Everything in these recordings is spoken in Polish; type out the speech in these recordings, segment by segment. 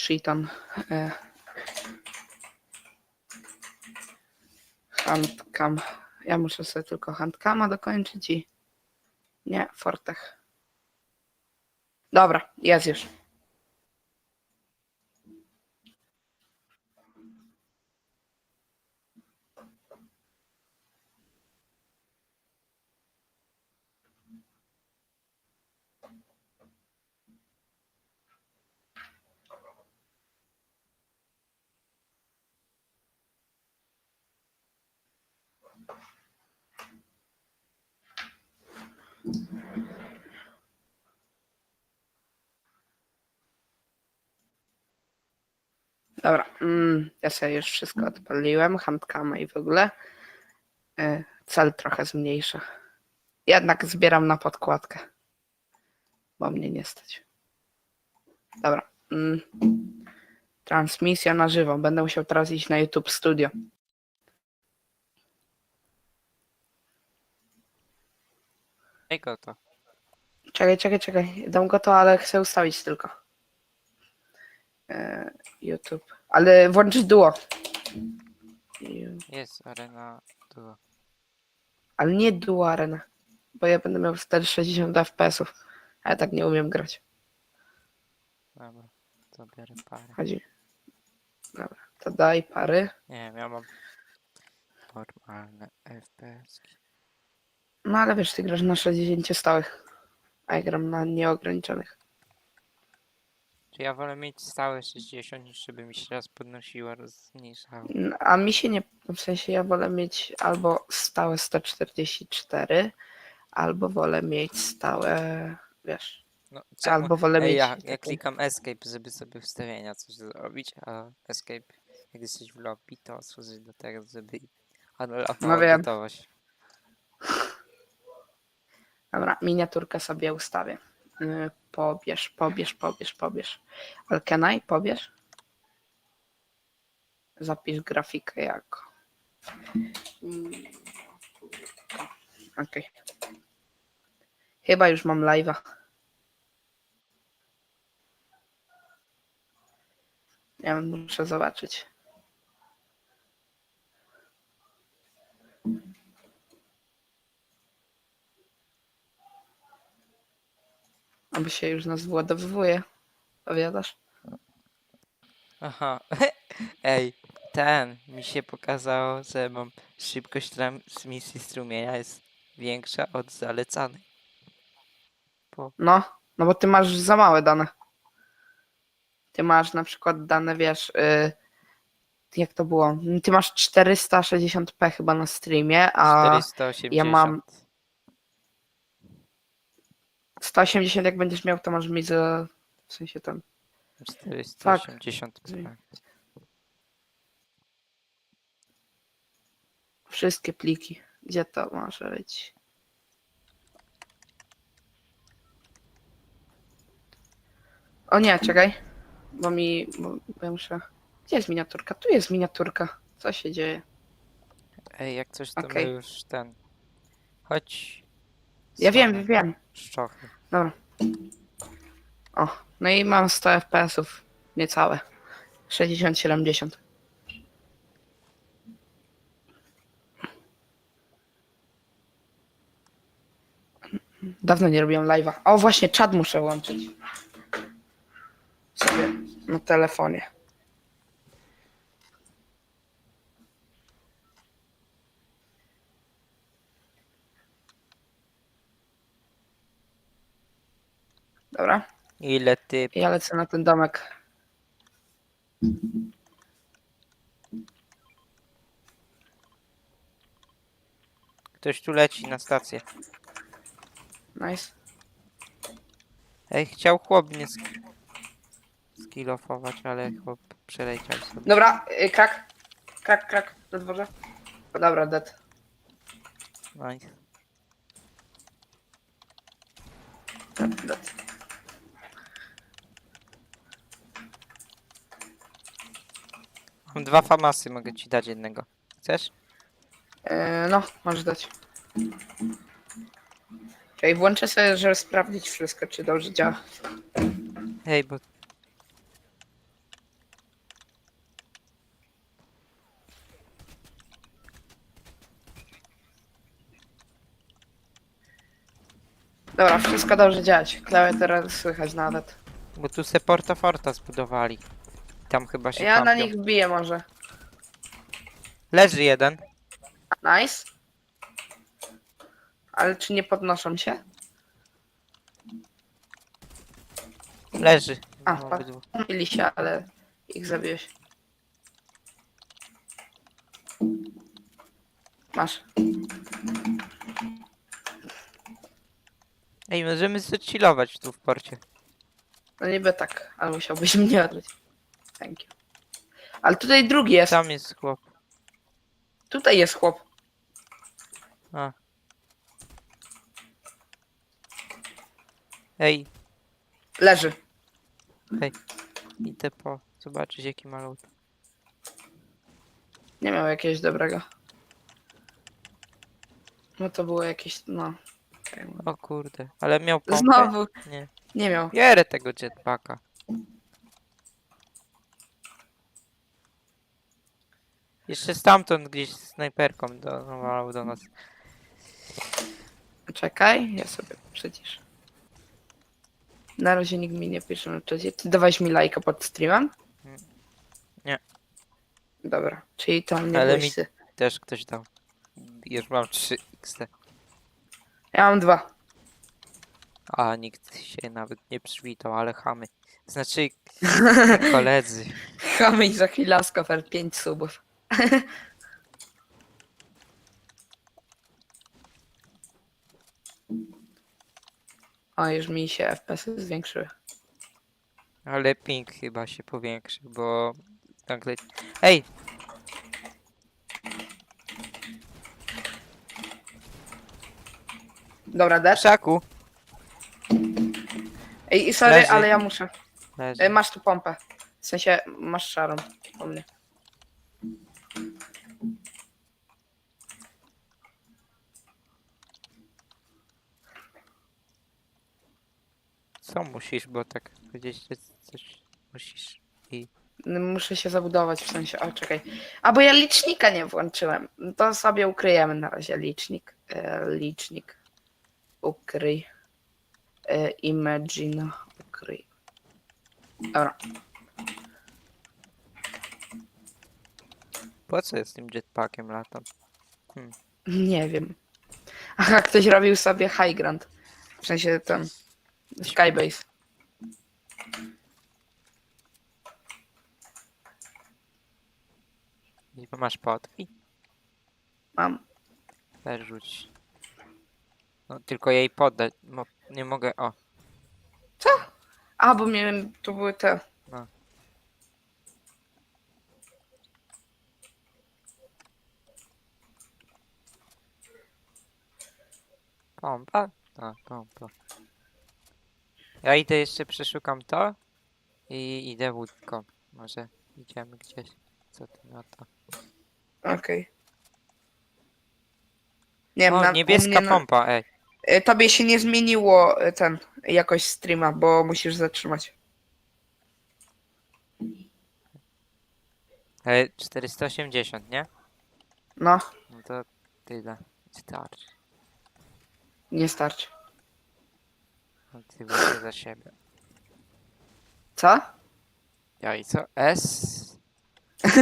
Shiton. E, handcam. Ja muszę sobie tylko handcama dokończyć i... Nie, Fortech. Dobra, jest już. Dobra, mm, ja sobie już wszystko odpaliłem, handkama i w ogóle. E, cel trochę zmniejszę. Jednak zbieram na podkładkę, bo mnie nie stać. Dobra. Mm, transmisja na żywo. Będę musiał teraz iść na YouTube Studio. Ej, go to. Czekaj, czekaj, czekaj. Dam go to, ale chcę ustawić tylko. E, YouTube. Ale włączyć duo. Ju- Jest arena duo. Ale nie duo arena. Bo ja będę miał 460 FPS-ów. A ja tak nie umiem grać. Dobra, to biorę parę. Chodzi. Dobra, to daj pary. Nie wiem, ja mam normalne FPS. -ki. No ale wiesz, ty grasz na 60 stałych. A ja gram na nieograniczonych. Czy ja wolę mieć stałe 60 niż żeby mi się raz podnosiło, raz zmniejszało. N- A mi się nie. W sensie ja wolę mieć albo stałe 144, albo wolę mieć stałe. Wiesz. No? Albo wolę Ej, mieć. ja, ja klikam escape, żeby sobie wstawienia coś zrobić, a escape, jak jesteś w lobby, to otworzyć do tego, żeby No wiem. Dobra, miniaturkę sobie ustawię. Y, Pobierz, pobierz, pobierz, pobierz. I? Pobierz? Zapisz grafikę jako. Okej. Chyba już mam live'a. Ja muszę zobaczyć. Się już nas władowuje. Powiadasz? Aha, ej, ten, mi się pokazało, że mam szybkość transmisji strumienia jest większa od zalecanej. No, no bo ty masz za małe dane. Ty masz na przykład dane, wiesz, y, jak to było? Ty masz 460p chyba na streamie, a 480. ja mam- 180 jak będziesz miał, to masz mieć za, w sensie tam. 480. Tak. Wszystkie pliki. Gdzie to może być? O nie, czekaj. Bo mi. Bo, bo ja muszę. Gdzie jest miniaturka? Tu jest miniaturka. Co się dzieje? Ej, jak coś to Okej. my już ten. Chodź. Ja wiem, wiem. Szczochy. Dobra. O, no i mam 100 FPS-ów. Niecałe. 60-70. Dawno nie robiłem live'a. O, właśnie, czat muszę łączyć. Sobie na telefonie. Dobra. Ile ty. Ja lecę na ten domek. Ktoś tu leci na stację. Nice. Ej, chciał chłop mnie sk skillofować, ale chłop przeleciał sobie. Dobra, y, krak. Krak, krak na dworze. Dobra, dead. Nice. dead, dead. Dwa famasy, mogę ci dać jednego. Chcesz? E, no, możesz dać. Czyli włączę sobie, żeby sprawdzić wszystko, czy dobrze działa. Hej, bo Dobra, wszystko dobrze działa. Klawiaturę słychać nawet. Bo tu se Porta Forta zbudowali. Tam chyba się Ja na kampią. nich biję może. Leży jeden. Nice. Ale czy nie podnoszą się? Leży. A, No, obydwu. Bili się, ale ich zabiłeś. Masz. Ej, możemy zchillować tu w porcie. No niby tak, ale musiałbyś mnie odbyć. Thank you. Ale tutaj drugi jest. Tam jest chłop. Tutaj jest chłop. A. Ej, Leży. idę po zobaczyć jaki ma lód. Nie miał jakiegoś dobrego. No to było jakieś, no. O kurde, ale miał pompę? Znowu. Nie. Nie miał. Bierę tego jetpacka. Jeszcze stamtąd gdzieś snajperką do, do nas. Czekaj, ja sobie przecież. Na razie nikt mi nie pisze na czacie. Ty dawałeś mi lajka pod streamem? Nie. Dobra, czyli to nie Ale mi- ty. Też ktoś dał. Już mam 3 XT. Ja mam dwa. A nikt się nawet nie przywitał, ale chamy. Znaczy koledzy. Chamy i za chwilę skofer 5 subów. o, już mi się FPS zwiększyły. Ale ping chyba się powiększy, bo nagle... Ej! Dobra, dasz? Krzaku! Ej, sorry, Leży. ale ja muszę. Leży. E, masz tu pompę. W sensie, masz szarą po mnie. Co musisz, bo tak powiedzieć, że coś musisz. I N- Muszę się zabudować w sensie. O, czekaj. A bo ja licznika nie włączyłem. To sobie ukryjemy na razie licznik. E, licznik. Ukryj. E, imagine. Ukryj. Dobra. po co jest z tym jetpackiem latam? Nie wiem. Aha, ktoś robił sobie high ground. W sensie ten. Skybase. I bo masz potwi? Mam. Też rzuć. No tylko jej poddać. Mo nie mogę. O, A, bo miałem. Tu były te. pompa? A, pompa. Ja idę jeszcze przeszukam to. I idę łódką. Może idziemy gdzieś. Co ty na to? Okej. Nie wiem, O, na, u niebieska mnie na- pompa, ej. E, Tobie się nie zmieniło e, ten jakość streama, bo musisz zatrzymać. Ale 480, nie? No, No to tyle. Starczy. nie starczy. Ty wyjdzie za siebie. Co? Ja i co? S?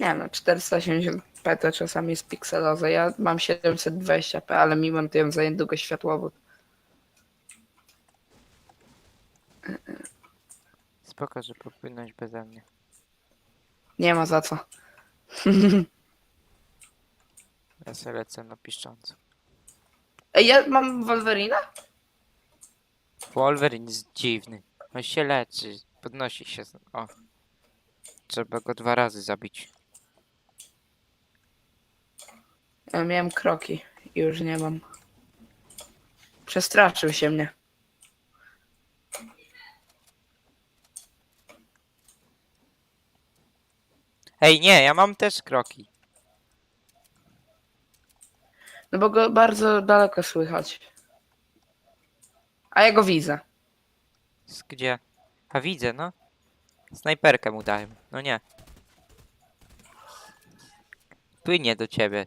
Nie no 480p to czasami jest pikselowe. Ja mam 720p, ale mi montują za niedługo światłowód. Spoko, że popłynąć beze mnie. Nie ma za co. Ja sobie lecę na piszcząco. Ej, ja mam Wolverina? Wolverine jest dziwny. On się leczy. Podnosi się. z- O. Trzeba go dwa razy zabić. Ja miałem kroki. Już nie mam. Przestraszył się mnie. Ej, nie, ja mam też kroki. No bo go bardzo daleko słychać. A ja go widzę. Gdzie? A widzę, no. Snajperkę mu dałem. No nie. Płynie do ciebie.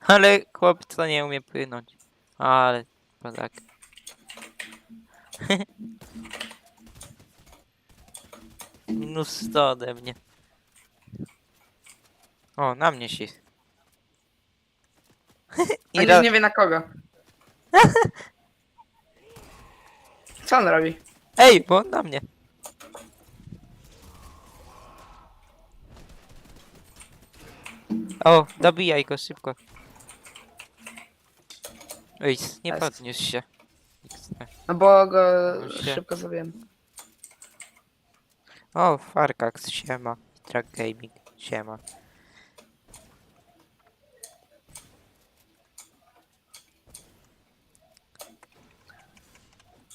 Ale chłopca nie umie płynąć. Ale tak. Minus 100 ode mnie. O, na mnie się. I On już nie wie na kogo. Co on robi? Ej, bo on na mnie. O, dobijaj go szybko. Ej, nie Jest. podniósł się. No bo go się- szybko zabiłem. O, Farkax, siema. Track Gaming, siema.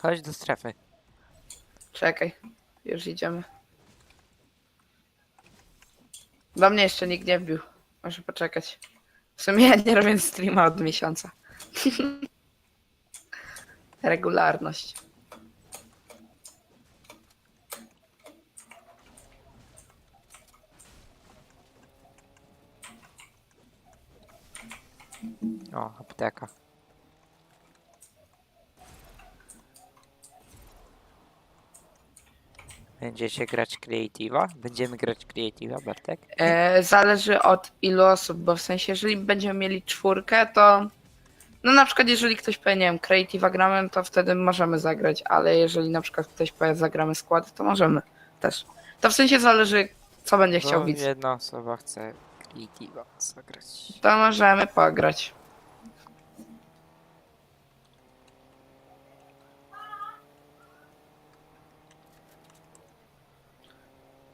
Chodź do strefy. Czekaj, już idziemy. Do mnie jeszcze nikt nie wbił. Muszę poczekać. W sumie ja nie robię streama od miesiąca. Regularność. O, apteka. Będziecie grać Creative'a? Będziemy grać Creative'a, Bartek? E, zależy od ilu osób, bo w sensie, jeżeli będziemy mieli czwórkę, to. No na przykład, jeżeli ktoś powie, nie wiem, Creative'a gramy, to wtedy możemy zagrać, ale jeżeli na przykład ktoś powie, zagramy skład, to możemy też. To w sensie zależy, co będzie chciał Bo widz. jedna osoba chce Creative'a zagrać. To możemy pograć.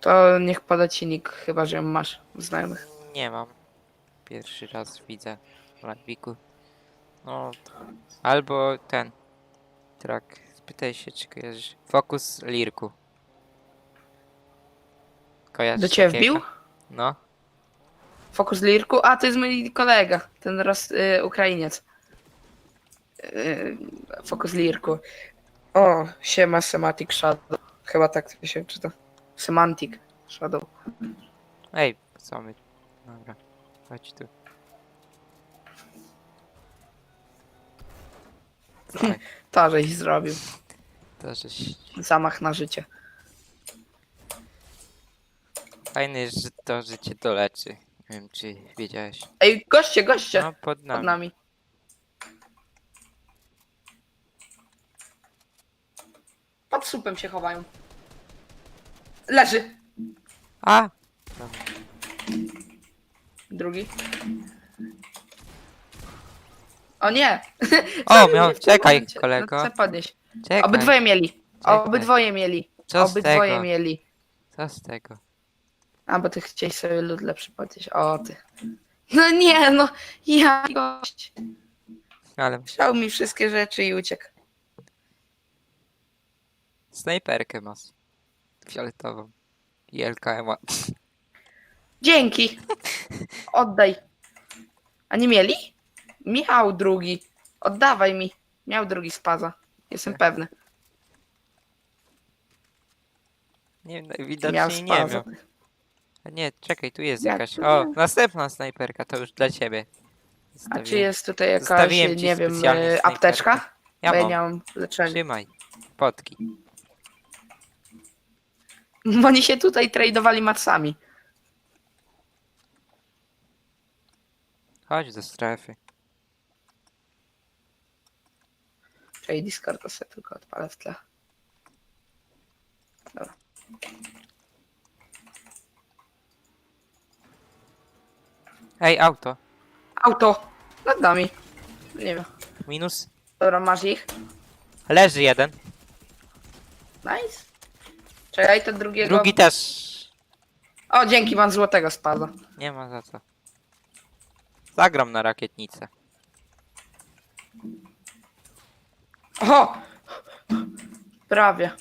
To niech poda ci nick, chyba że ją masz w znajomych. Nie mam. Pierwszy raz widzę w Ladwiku. No, albo ten. Track. Spytaj się, czy kojarzysz. Fokus Lirku. Kojarzysz Do ciebie takiego? wbił? No. Fokus Lirku? A, to jest mój kolega, ten raz y, Ukrainiec. Y, Fokus Lirku. O, siema Semantic Shadow. Chyba tak to się czyta. Semantic Shadow. Ej, co my? Dobra. Chodź tu. Oj, To, żeś zrobił. to żeś... Zamach na życie. Fajne jest, że to życie doleczy. Nie wiem, czy wiedziałeś. Ej, goście, goście! No, pod Pod nami. nami. Pod słupem się chowają. Leży. A! Drugi. O nie! O, miał... Czekaj, momencie? kolego. No, chcę podnieść. Czekaj. Obydwoje mieli. Czekaj. Obydwoje mieli. Co z Obydwoje tego? mieli. Co z tego? A, bo ty chciałeś sobie lód lepszy podnieść. O, ty. No nie, no. Ja gość. Ale Chciał mi wszystkie rzeczy i uciekł. snajperkę masz. Fioletową. I LKM. -a. Dzięki. Oddaj. A nie mieli? Miał drugi. Oddawaj mi. Miał drugi spaza. Jestem pewny. Nie, no, Miał widocznie nie spaza. miał. A nie, czekaj, tu jest Jak jakaś. to O, nie? następna snajperka, to już dla ciebie. A Zostawiłem. czy jest tutaj jakaś, Zostawiłem ci nie wiem, specjalnie e, snajperkę. apteczka? Ja Bo ja mam. nie mam leczenia. Trzymaj. Potki. Oni się tutaj tradowali matsami. Chodź do strefy. Czyli Discord to sobie tylko odpalę w tle. Dobra. Ej, auto. Auto! Nad nami. Nie wiem. Minus. Dobra, masz ich. Leży jeden. Nice. Czekaj, to drugiego. Drugi też. O, dzięki, mam złotego spada. Nie ma za co. Zagram na rakietnicę. O! Prawie.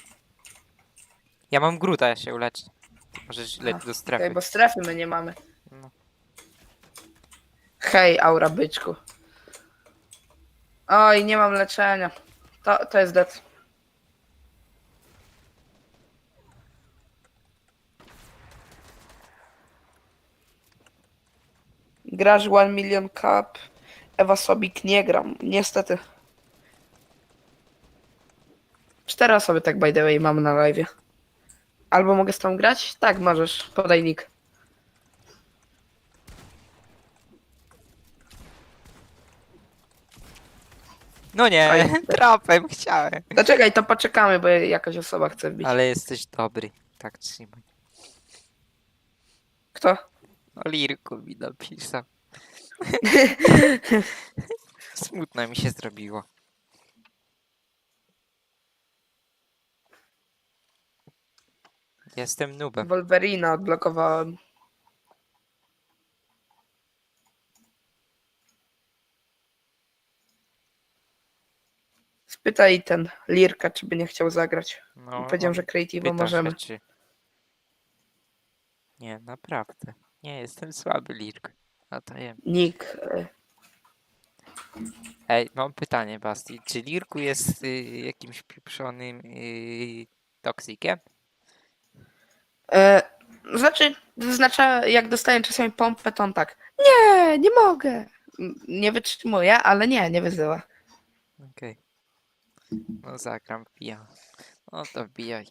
Ja mam gruta, ja się uleczę. Ty Możesz lecieć do strefy. Okej, bo strefy my nie mamy. No. Hej, aura byczku. Oj, nie mam leczenia. To, to jest dead. Grasz One Million Cup. Ewa Sobik nie gram, niestety. Cztery osoby tak by the way mam na live. Albo mogę z tą grać? Tak, możesz. Podaj nick. No nie, Fajnie. trapem chciałem. No czekaj, to poczekamy, bo jakaś osoba chce wbić. Ale jesteś dobry. Tak trzymaj. Kto? O Lirku mi napisał. Smutno mi się zrobiło. Jestem nubem. Wolverina odblokowałem. Spytaj ten Lirka, czy by nie chciał zagrać. No, Powiedział, że Creative'a pyta możemy. się, czy... Nie, naprawdę. Nie, jestem słaby Lirk. No to jem. Nick. e, Ej, mam pytanie, Basti. Czy Lirku jest y, jakimś pieprzonym y, toksikiem? E, znaczy, znaczy, jak dostaję czasami pompę, to on tak. Nie, nie mogę. M, Nie wytrzymuje, ale nie, nie wyzywa. Okej. No zagram, wbijam. No to wbijaj.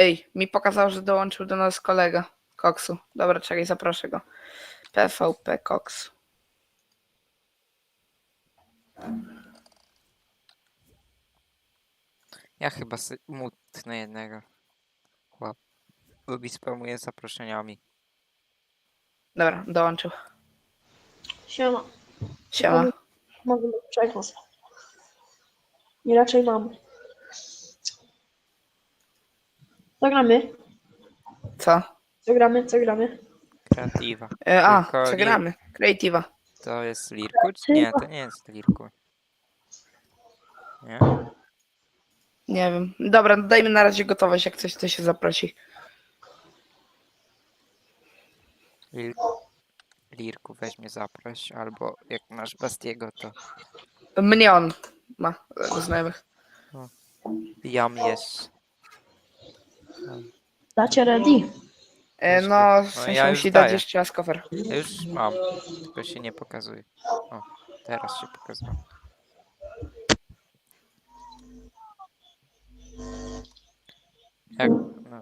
Ej, mi pokazał, że dołączył do nas kolega Koksu. Dobra, czekaj, zaproszę go. PVP Cox. Ja chyba sy- mutnę jednego. Chłop. Lubi spamuje zaproszeniami. Dobra, dołączył. Siema. Siema. Mogę dopuszczać was. I raczej mam. Co gramy? Co? Co gramy? Co gramy? Kreatywa. E, a, Tylko co nie- gramy? Creative'a. To jest Lirku? czy- Nie, to nie jest Lirku. Nie? Nie wiem. Dobra, no dajmy na razie gotowość, jak coś to się zaprosi. Lil... Lirku weźmie zaproś, albo jak masz Bastiego, to Mnie on ma e, znajomych. jam jest. Dacie ready? E, no, tak. w No, sensie ja już musi dać daję. jeszcze raz cover. Ja już mam, tylko się nie pokazuje. O, teraz się pokazuje. Jak, no.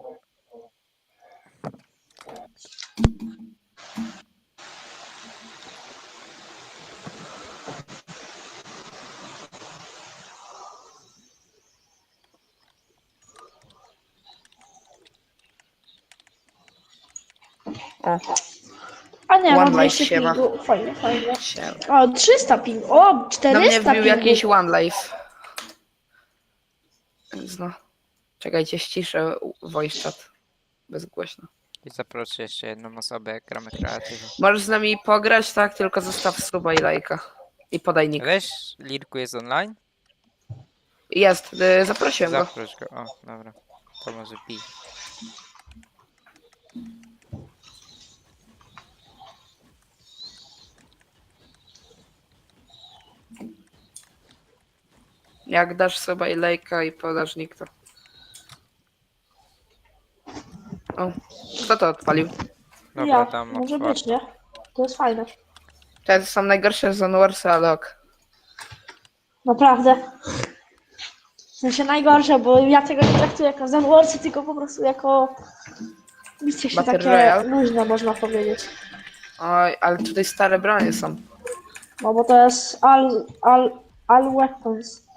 O, A nie, One mam life 200 siema. pingu. Fajnie, fajnie. się. O, 300 ping. O, Do mnie 400 wbił pingu. jakiś One Life. Więc no. Czekajcie, ściszę voice chat. Bezgłośno. I zaproszę jeszcze jedną osobę, jak gramy kreatywą. Możesz z nami pograć, tak? Tylko zostaw suba i lajka. I podaj nick. Weź, Lirku jest online? Jest, y, zaprosiłem go. Zaproś go. O, dobra. To może bij. Jak dasz suba i lajka i podasz nick to. O, kto to odpalił? Dobra, ja, dam może otwarte. być, nie? To jest fajne. To są najgorsze z Warsy, ale ok. Naprawdę. W sensie najgorsze, bo ja tego nie traktuję jako Zenworcy, tylko po prostu jako... Widzicie się Battle takie Royale? luźne, można powiedzieć. Oj, ale tutaj stare bronie są. No bo to jest all, all, all weapons.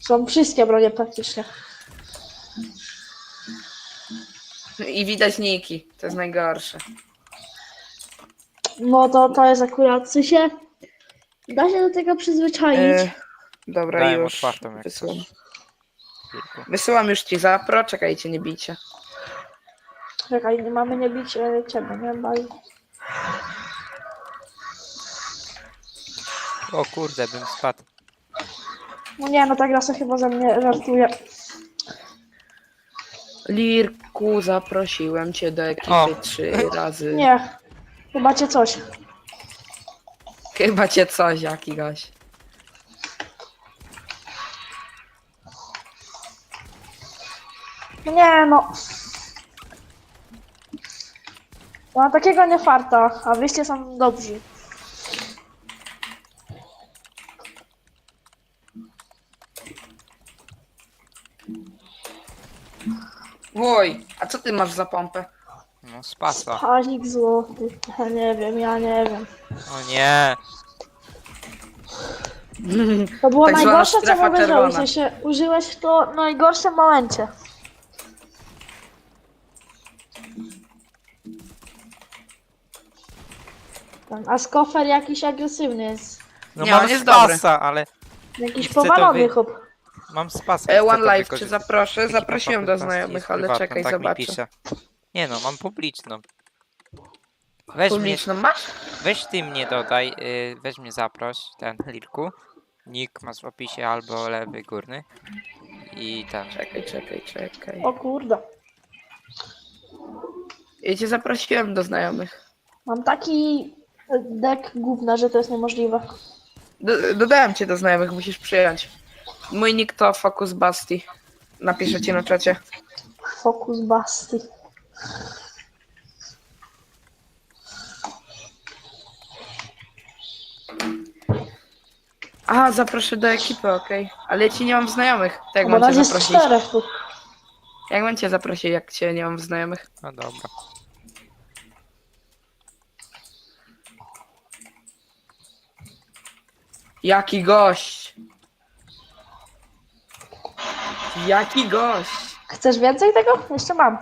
Są wszystkie bronie praktycznie. I widać niki. To jest najgorsze. No to to jest akurat, w sensie... Da się do tego przyzwyczaić. E, dobra, Dałem już otwartą jak wysyłam. coś. Wysyłam już ci zapro, czekajcie, nie bijcie. Czekaj, nie mamy nie bić e, ciebie, nie? Baj. O kurde, bym spadł. No nie, no ta gra sobie chyba ze mnie żartuje. Lirku, zaprosiłem cię do ekipy O. trzy razy. Nie. Chyba cię coś. Chyba cię coś jakiegoś. Nie no. Ja takiego nie farta, a wyście są dobrzy. Oj, a co ty masz za pompę? No spasa. Palik złoty. Ja nie wiem, ja nie wiem. O nie. To było Tak zwana najgorsze, co strefa mogę zrobić. W sensie, użyłeś to w najgorszym momencie. Ten Askofer jakiś agresywny jest. No Nie, on jest dobry. spasa, ale Jakiś Chcę to powalony wy- chłop. Mam spasa. E, chcę One Life, czy wykorzystać. zaproszę? Zaprosiłem do znajomych, jest ale prywatną, czekaj, tak mi zobaczę. pisze. Nie no, mam publiczną. Weź mnie, Publiczną masz? weź ty mnie dodaj, y, weź mnie zaproś, ten Lirku. Nick masz w opisie albo lewy górny. I ten. Czekaj, czekaj, czekaj. O kurde. Ja cię zaprosiłem do znajomych. Mam taki deck gówna, że to jest niemożliwe. Do, dodałem cię do znajomych, musisz przyjąć. Mój nick to Focus Basti. Napiszę ci na czacie. Focus Basti. Aha, zaproszę do ekipy, okej. Ale ja ci nie mam znajomych. To jak Bo mam nas cię jest zaprosić? czterech tu. Jak mam cię zaprosić, jak cię nie mam znajomych? No dobra. Jaki gość! Jaki gość! Chcesz więcej tego? Jeszcze mam.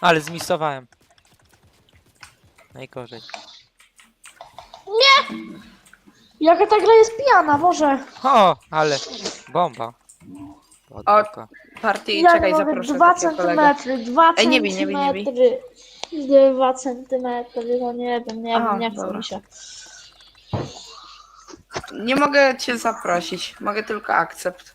Ale zmisowałem. Najgorzej. Jaka ta gra jest pijana, Boże. O, ale bomba. Podwórko. Partii, Ja czekaj, mogę, zaproszę dwa takiego kolegę. centymetry, Ej, nie bij, nie bij, nie bij. centymetry. Dwa centymetry, no nie wiem, nie Aha, wiem, nie chce dobra. mi się. Nie mogę cię zaprosić, mogę tylko akcept.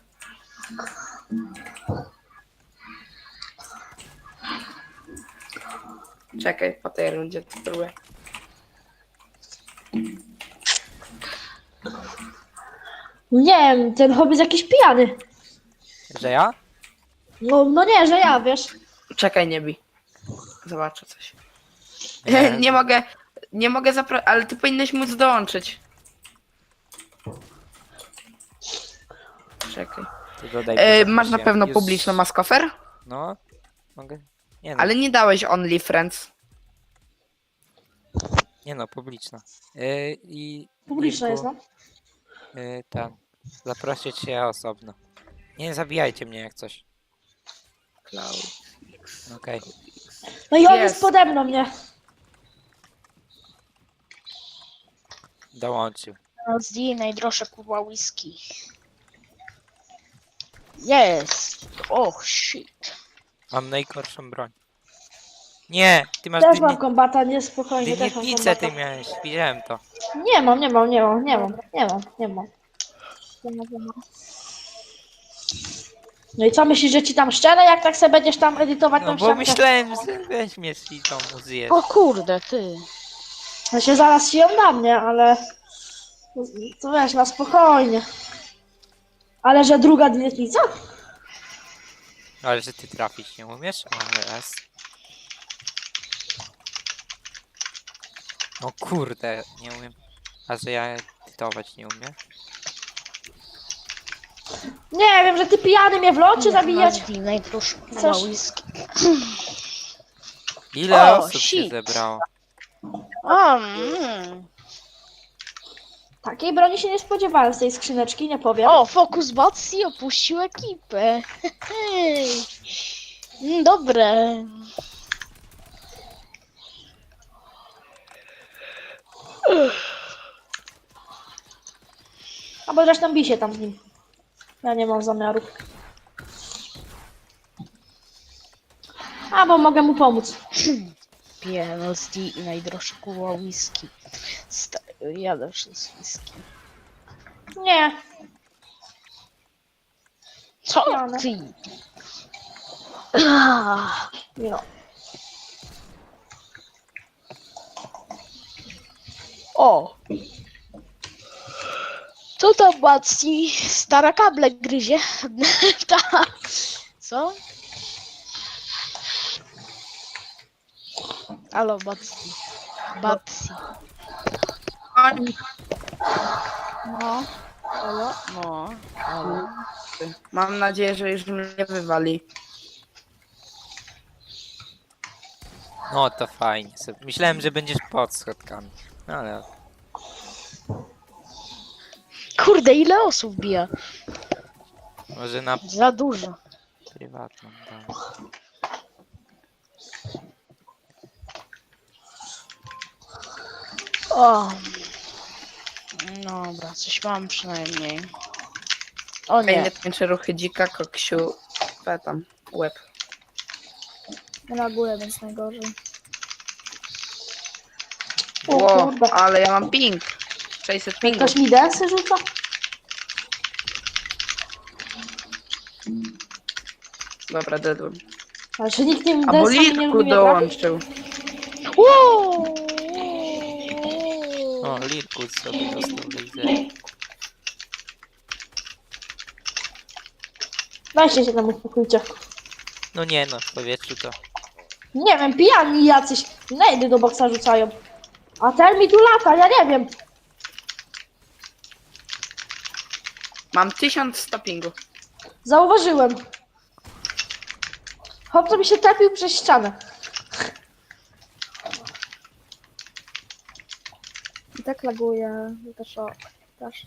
Czekaj, po tej rundzie to spróbuję. Nie wiem, ten hobby jest jakiś pijany. Że ja? No, no nie, że ja, wiesz. Czekaj, nie bij. Zobaczę coś. Nie. Nie, mogę, nie mogę zaprosić, ale ty powinieneś móc dołączyć. Czekaj. Dodaj E, masz na pewno Już- publiczną maskofer, No. Mogę? Nie no, ale nie dałeś Only Friends. nie no, publiczna. E, I... Publiczna jest, no. e, ten. Zaproszę cię osobno. Nie zabijajcie mnie jak coś. Cloud. Okej. No i on Jest. jest pode mną, nie? Dołączył. Z najdroższa kurwa whisky. Jest! Och, shit. Mam najgorszą broń. Nie! Ty masz Też mam dyni... kombata, nie, spokojnie, też mam kombata. ty miałeś, widziałem to. Nie mam, nie mam, nie mam, nie mam, nie mam, nie mam. No i co myślisz, że ci tam szczerze, jak tak sobie będziesz tam edytować No tą bo myślałem, że weźmiesz i tą zjesz. O kurde, ty. No się zaraz się ją dam, nie? Ale... To wiesz, na spokojnie. Ale że druga dietnica? Ale że ty trafić nie umiesz? O, raz. O kurde, nie umiem. A że ja edytować nie umiem? Nie wiem, że ty pijany mnie w locie zabijać. Kurwa Chcesz- whisky. Ile O, osób się shit. zebrało? O, mm. Takiej broni się nie spodziewałem z tej skrzyneczki, nie powiem. o Focus Botsy opuścił ekipę. Hej. Mm, Dobre. Albo zresztą bij się tam z nim. Ja nie mam zamiaru. Albo mogę mu pomóc. PLSD i najdroższa kurwa whisky. Sta- Jadę przez whisky. Nie. Co ty? Ah, No. O! Co tam, Matsi? Stara kable gryzie. Ta. Co? Halo, Matsi. Babsi. Oni, No. Halo? No. Halo. mam nadzieję, że już mnie nie wywali. No to fajnie. sobie- Myślałem, że będziesz pod schodkami. No ale Kurde, ile osób bija? może na Za dużo. prywatną. dam. O. Dobra, coś mam przynajmniej. O Fajnie nie. tańczy ruchy dzika, koksiu, we tam, łeb. Górę, więc najgorzej. O Ło, kurde. ale ja mam ping. 600 pingu. Ktoś mi desy rzuca? Dobra, dedłem. Ale czy nikt nie A nie lubi mnie trafić? dołączył. Wow! O, Lirkut sobie dostał laser. Weźcie się tam uspokójcie. No nie no, w powietrzu to. Nie wiem, pijani jacyś nejdy do boksa rzucają. A ten mi tu lata, ja nie wiem. Mam 1100 pingu. Zauważyłem. Chłopco mi się trafił przez ścianę. Tak laguje, że też o, też.